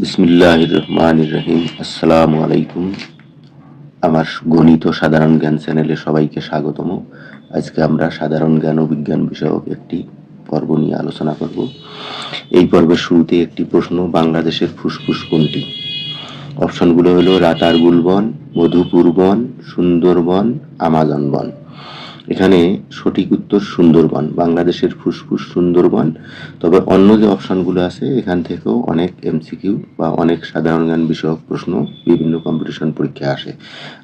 বিসমিল্লাহ রহমান রহিম আসসালামু আলাইকুম আমার গণিত সাধারণ জ্ঞান চ্যানেলে সবাইকে স্বাগতম। আজকে আমরা সাধারণ জ্ঞান ও বিজ্ঞান বিষয়ক একটি পর্ব নিয়ে আলোচনা করব। এই পর্বের শুরুতে একটি প্রশ্ন, বাংলাদেশের ফুসফুস কোনটি? অপশনগুলো হলো, রাতারগুল বন, মধুপুর বন, সুন্দরবন, আমাজন বন। এখানে সঠিক উত্তর সুন্দরবন, বাংলাদেশের ফুসফুস সুন্দরবন। তবে অন্য যে অপশনগুলো আছে, এখান থেকেও অনেক এমসিকিউ বা অনেক সাধারণ জ্ঞান বিষয়ক প্রশ্ন বিভিন্ন কম্পিটিশন পরীক্ষায় আসে।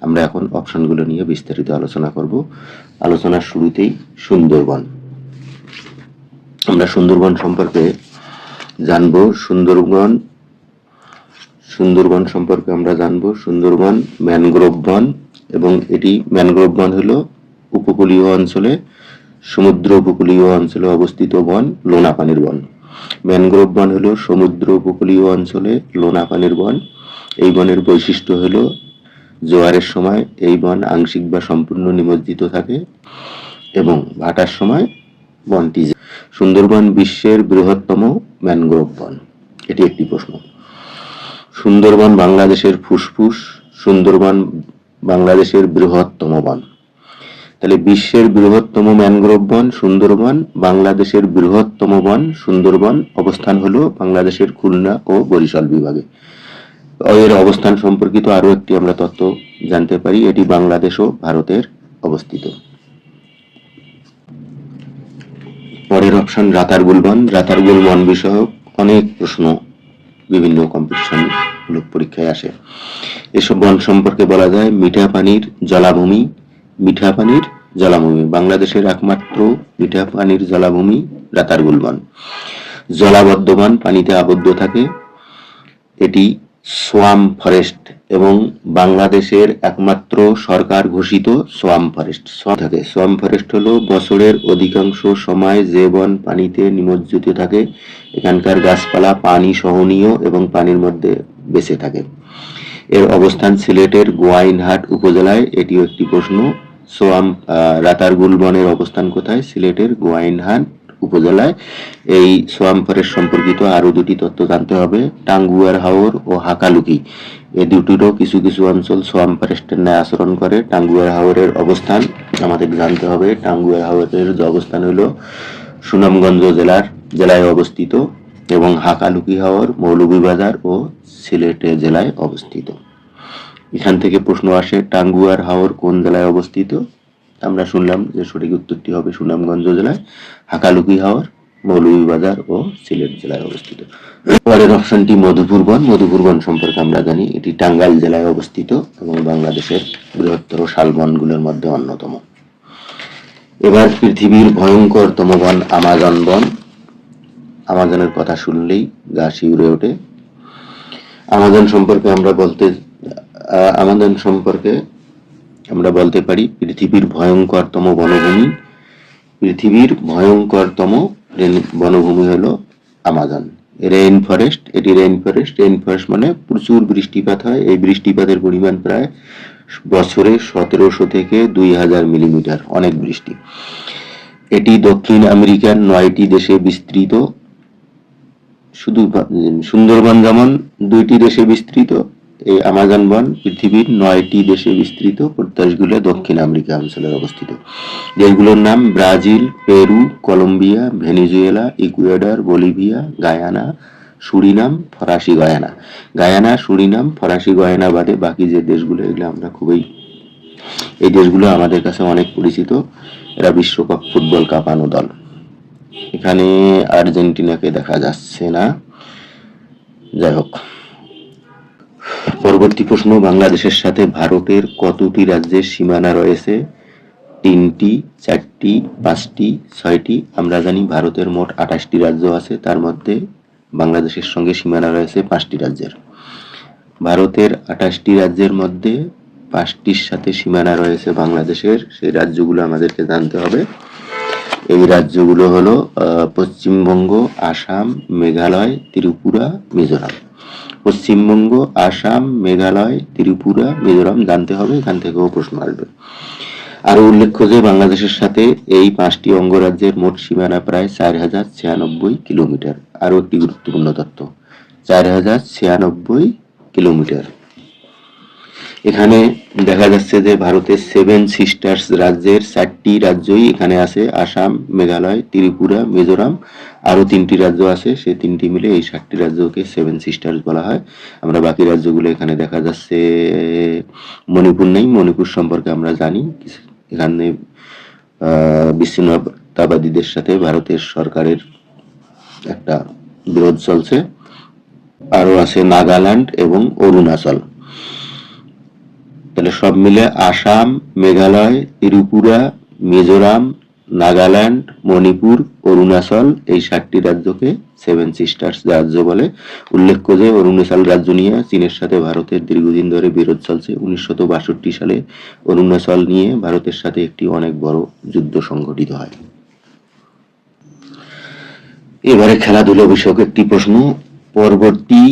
আমরা এখন অপশনগুলো নিয়ে বিস্তারিত আলোচনা করব। আলোচনার শুরুতেই সুন্দরবন। আমরা সুন্দরবন সম্পর্কে জানব। সুন্দরবন সুন্দরবন সম্পর্কে আমরা জানব। সুন্দরবন, ম্যানগ্রোভ বন এবং এটি ম্যানগ্রোভ বন হলো উপকূলীয় অঞ্চলে, সমুদ্র উপকূলীয় অঞ্চলে অবস্থিত বন, লোনা পানির বন। ম্যানগ্রোভ বন হলো সমুদ্র উপকূলীয় অঞ্চলে লোনা পানির বন। এই বনের বৈশিষ্ট্য হলো, জোয়ারের সময় এই বন আংশিক বা সম্পূর্ণ নিমজ্জিত থাকে এবং ভাটার সময় বনটি সুন্দরবন বিশ্বের বৃহত্তম ম্যানগ্রোভ বন। এটি একটি প্রশ্ন। সুন্দরবন বাংলাদেশের ফুসফুস, সুন্দরবন বাংলাদেশের বৃহত্তম বন। তাহলে বিশ্বের বৃহত্তম ম্যানগ্রোভ বন সুন্দরবন, বাংলাদেশের বৃহত্তম বন সুন্দরবন অবস্থান হলো বাংলাদেশের খুলনা ও বরিশাল বিভাগে। এর অবস্থান সম্পর্কিত আরও একটি আমরা তথ্য জানতে পারি, এটি বাংলাদেশ ও ভারতের অবস্থিত। পরের অপশন রাতারগুল বন। রাতারগুল বন বিষয়ক অনেক প্রশ্ন বিভিন্ন কম্পিটিশন পরীক্ষায় আসে। এসব বন সম্পর্কে বলা যায় মিঠা পানির জলাভূমি মিঠা পানির জলাভূমি, বাংলাদেশের একমাত্র মিঠা পানির জলাভূমি রাতারগুল বন জলাবদ্ধ বন পানিতে আবদ্ধ থাকে। এটি সোয়াম ফরেস্ট এবং বাংলাদেশের একমাত্র সরকার ঘোষিত সোয়াম ফরেস্ট। থাকে। সোয়াম ফরেস্ট হলো বছরের অধিকাংশ সময় যে বন পানিতে নিমজ্জিত থাকে। এখানকার গাছপালা পানি সহনীয় এবং পানির মধ্যে বেঁচে থাকে। এর অবস্থান সিলেটের গোয়াইনহাট উপজেলায়। এটিও একটি প্রশ্ন। সোয়াম রাতারগুল বনের অবস্থান কোথায়? সিলেটের গোয়াইনহাট উপজেলায়। এই সোয়াম ফরেস্ট সম্পর্কিত আরও দুটি তথ্য জানতে হবে। টাঙ্গুয়ার হাওর ও হাকালুকি। এ দুটিরও কিছু কিছু অঞ্চল সোয়াম ফরেস্টের ন্যায় আচরণ করে। টাঙ্গুয়ার হাওরের অবস্থান আমাদের জানতে হবে। টাঙ্গুয়ার হাওরের যে অবস্থান হলো সুনামগঞ্জ জেলার জেলায় অবস্থিত এবং হাকালুকি হাওর, মৌলভীবাজার ও সিলেটে জেলায় অবস্থিত। এখান থেকে প্রশ্ন আসে, টাঙ্গুয়ার হাওর কোন জেলায় অবস্থিত? আমরা শুনলাম যে সঠিক উত্তরটি হবে সুনামগঞ্জ জেলায়, হাকালুকি হাওর মৌলভীবাজার ও সিলেট জেলায় অবস্থিত। পরের অপশনটি মধুপুর বন। মধুপুর বন সম্পর্কে আমরা জানি, এটি টাঙ্গাইল জেলায় অবস্থিত এবং বাংলাদেশের বৃহত্তর শালবনগুলোর মধ্যে অন্যতম। এবার পৃথিবীর ভয়ঙ্করতম বন আমাজন বন। আমাজনের কথা শুনলেই গা শিউরে ওঠে। আমাজন সম্পর্কে আমরা বলতে আমাজন সম্পর্কে আমরা বলতে পারি, পৃথিবীর ভয়ঙ্করতম বনভূমি। পৃথিবীর ভয়ঙ্করতম বনভূমি হলো আমাজন। রেইন ফরেস্ট এটি রেইন ফরেস্ট রেইন ফরেস্ট মানে প্রচুর বৃষ্টিপাত হয়। এই বৃষ্টিপাতের পরিমাণ প্রায় বছরে সতেরোশো থেকে দুই হাজার মিলিমিটার, অনেক বৃষ্টি। এটি দক্ষিণ আমেরিকার নয়টি দেশে বিস্তৃত। শুধু সুন্দরবন যেমন দুইটি দেশে বিস্তৃত এই আমাজন বন পৃথিবীর নয়টি দেশে বিস্তৃত প্রত্যাশগুলো দক্ষিণ আমেরিকা অঞ্চলে অবস্থিত। দেশগুলোর নাম Brazil, Peru, Colombia, Venezuela, Ecuador, Bolivia, Guyana, Suriname, ফরাসি গয়ানা। গায়ানা, সুরিনাম, ফরাসি গয়ানা বাদে বাকি যে দেশগুলো, এগুলো আমরা খুবই এই দেশগুলো আমাদের কাছে অনেক পরিচিত। এরা বিশ্বকাপ ফুটবল কাঁপানো দল। এখানে আর্জেন্টিনাকে দেখা যাচ্ছে না। যাই হোক। পরবর্তী প্রশ্ন, বাংলাদেশের সাথে ভারতের কতটি রাজ্যের সীমানা রয়েছে? তিনটি, চারটি, পাঁচটি, ছয়টি, আমরা জানি ভারতের মোট আঠাশটি রাজ্য আছে, তার মধ্যে বাংলাদেশের সঙ্গে সীমানা রয়েছে পাঁচটি রাজ্যের। ভারতের আঠাশটি রাজ্যের মধ্যে পাঁচটির সাথে সীমানা রয়েছে বাংলাদেশের, সেই রাজ্যগুলো আমাদেরকে জানতে হবে। এই রাজ্যগুলো হলো পশ্চিমবঙ্গ, আসাম, মেঘালয়, ত্রিপুরা, মিজোরাম। পশ্চিমবঙ্গ, আসাম, মেঘালয়, ত্রিপুরা, মিজোরাম জানতে হবে, এখান থেকেও প্রশ্ন আসবে। আরও উল্লেখ্য যে বাংলাদেশের সাথে এই পাঁচটি অঙ্গরাজ্যের মোট সীমানা প্রায় চার হাজার ছিয়ানব্বই কিলোমিটার। আরও একটি গুরুত্বপূর্ণ তথ্য, চার হাজার ছিয়ানব্বই কিলোমিটার। এখানে দেখা যাচ্ছে যে ভারতের সেভেন সিস্টার্স রাজ্যের চারটি রাজ্যই এখানে আছে, আসাম, মেঘালয়, ত্রিপুরা, মিজোরাম আরও তিনটি রাজ্য আছে। সেই তিনটি মিলে এই সাতটি রাজ্যকে সেভেন সিস্টার্স বলা হয়। আমরা বাকি রাজ্যগুলো এখানে দেখা যাচ্ছে, মণিপুর নেই। মণিপুর সম্পর্কে আমরা জানি। এখানে বিচ্ছিন্নতাবাদীদের সাথে ভারতের সরকারের একটা বিরোধ চলছে। আরও আছে নাগাল্যান্ড এবং অরুণাচল। তাহলে সব মিলে আসাম, মেঘালয়, ত্রিপুরা, মিজোরাম, নাগাল্যান্ড, মণিপুর, অরুণাচল এই সাতটি রাজ্যকে সেভেন সিস্টার্স রাজ্য বলে উল্লেখ্য যে অরুণাচল রাজ্য নিয়ে চীনের সাথে ভারতের দীর্ঘদিন ধরে বিরোধ চলছে। উনিশশো বাষট্টি সালে অরুণাচল নিয়ে ভারতের সাথে একটি অনেক বড় যুদ্ধ সংঘটিত হয়। এবারে খেলাধুলা বিষয়ক একটি প্রশ্ন। পরবর্তী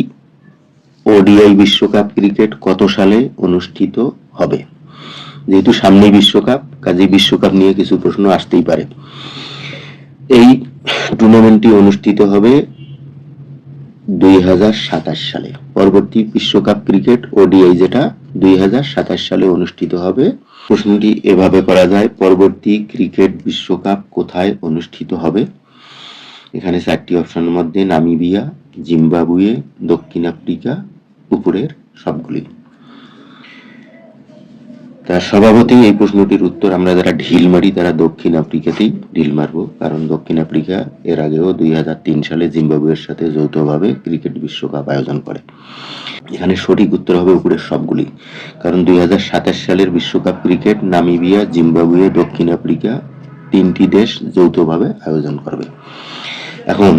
ওডিআই বিশ্বকাপ ক্রিকেট কত সালে অনুষ্ঠিত হবে? যেহেতু সামনেই বিশ্বকাপ কাজে বিশ্বকাপ নিয়ে কিছু প্রশ্ন আসতেই পারে। এই টুর্নামেন্টটি অনুষ্ঠিত হবে দুই হাজার সাতাশ সালে। পরবর্তী বিশ্বকাপ ক্রিকেট ওডিআই যেটা দুই হাজার সাতাশ সালে অনুষ্ঠিত হবে। প্রশ্নটি এভাবে করা যায়, পরবর্তী ক্রিকেট বিশ্বকাপ কোথায় অনুষ্ঠিত হবে? এখানে চারটি অপশনের মধ্যে নামিবিয়া, জিম্বাবুয়ে, দক্ষিণ আফ্রিকা উপরের সবগুলি। তার স্বভাবতই এই প্রশ্নটির উত্তর আমরা যারা ঢিল মারি তারা দক্ষিণ আফ্রিকাতেই ঢিল মারবো, কারণ দক্ষিণ আফ্রিকা এর আগেও দুই সালে জিম্বাবুয়ের সাথে যৌথভাবে ক্রিকেট বিশ্বকাপ আয়োজন করে। এখানে সঠিক উত্তর হবে উপরের সবগুলি, কারণ দুই হাজার সাতাশ সালের বিশ্বকাপ ক্রিকেট নামিবিয়া, জিম্বাবুয়ে, দক্ষিণ আফ্রিকা তিনটি দেশ যৌথভাবে আয়োজন করবে। এখন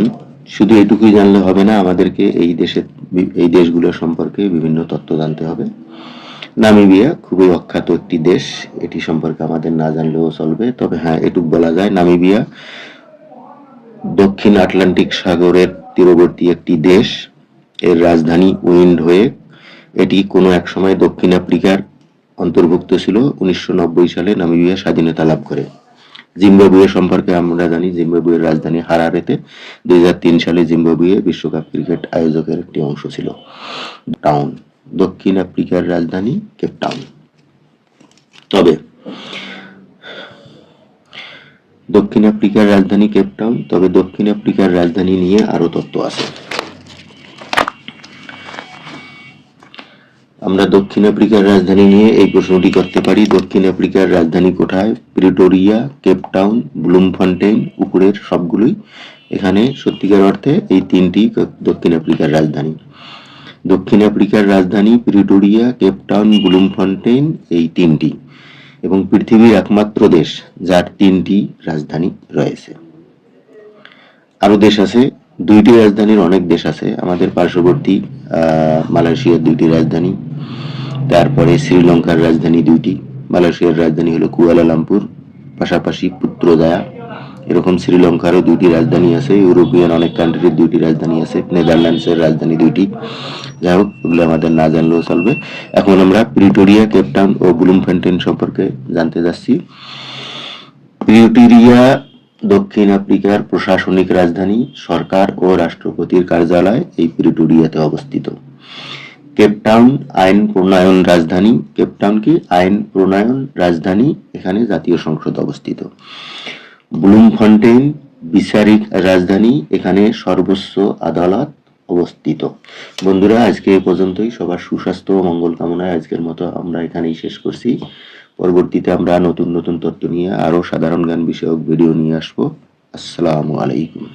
শুধু এটুকুই জানলে হবে না, আমাদেরকে এই দেশের এই দেশগুলো সম্পর্কে বিভিন্ন তথ্য জানতে হবে। নামিবিয়া খুবই অখ্যাত একটি দেশ, এটি সম্পর্কে আমাদের না জানলেও চলবে। তবে হ্যাঁ এটুকু বলা যায়, নামিবিয়া দক্ষিণ আটলান্টিক সাগরের তীরবর্তী একটি দেশ। এর রাজধানী উইন্ড হয়ে এটি কোনো এক সময় দক্ষিণ আফ্রিকার অন্তর্ভুক্ত ছিল। উনিশশো নব্বই সালে নামিবিয়া স্বাধীনতা লাভ করে। জিম্বাবুয়ে সম্পর্কে আমরা জানি, জিম্বাবুয়ের রাজধানী হারারেতে দুই সালে জিম্বাবুয়ে বিশ্বকাপ ক্রিকেট আয়োজকের একটি অংশ ছিল। টাউন, দক্ষিণ আফ্রিকার রাজধানী কেপ টাউন। তবে দক্ষিণ আফ্রিকার রাজধানী কেপ টাউন, তবে দক্ষিণ আফ্রিকার রাজধানী নিয়ে আরও তথ্য আছে। আমরা দক্ষিণ আফ্রিকার রাজধানী নিয়ে এই প্রশ্নটি করতে পারি। দক্ষিণ আফ্রিকার রাজধানী কোথায়? প্রিটোরিয়া, কেপ টাউন, ব্লুমফন্টেন, উপরের সবগুলোই। এখানে সত্যিকার অর্থে এই তিনটি দক্ষিণ আফ্রিকার রাজধানী। দক্ষিণ আফ্রিকার রাজধানী প্রিটোরিয়া, কেপ টাউন, ব্লুমফন্টেন, এই তিনটি। এবং পৃথিবীর একমাত্র দেশ, যার তিনটি রাজধানী রয়েছে। আরও দেশ আছে দুইটি রাজধানীর অনেক দেশ আছে। আমাদের পার্শ্ববর্তী মালয়েশিয়ার দুইটি রাজধানী, তারপরে শ্রীলঙ্কার রাজধানী দুইটি। মালয়েশিয়ার রাজধানী হলো কুয়ালালামপুর, পাশাপাশি পুত্রদায়া। এরকম শ্রীলঙ্কারও দুইটি রাজধানী আছে, ইউরোপিয়ান অনেক কান্ট্রির দুইটি রাজধানী আছে, নেদারল্যান্ডসের রাজধানী দুইটি। যাই হোক ওগুলো আমাদের না জানলেও চলবে। এখন আমরা প্রিটোরিয়া, কেপটাউন ও ব্লুমফেন্টেন সম্পর্কে জানতে যাচ্ছি। প্রিটোরিয়া দক্ষিণ আফ্রিকার প্রশাসনিক রাজধানী, সরকার ও রাষ্ট্রপতির কার্যালয় এই প্রিটোরিয়াতে অবস্থিত। কেপটাউন আইন প্রণয়ন রাজধানী কেপটাউন কি আইন প্রণয়ন রাজধানী এখানে জাতীয় সংসদ অবস্থিত। ব্লুমফন্টেইন বিচারিক রাজধানী এখানে সর্বোচ্চ আদালত অবস্থিত। বন্ধুরা, আজকে এ পর্যন্তই। সবার সুস্বাস্থ্য ও মঙ্গল কামনায় আজকের মতো আমরা এখানেই শেষ করছি। পরবর্তীতে আমরা নতুন নতুন তত্ত্ব নিয়ে আরও সাধারণ জ্ঞান বিষয়ক ভিডিও নিয়ে আসব। আসসালামু আলাইকুম।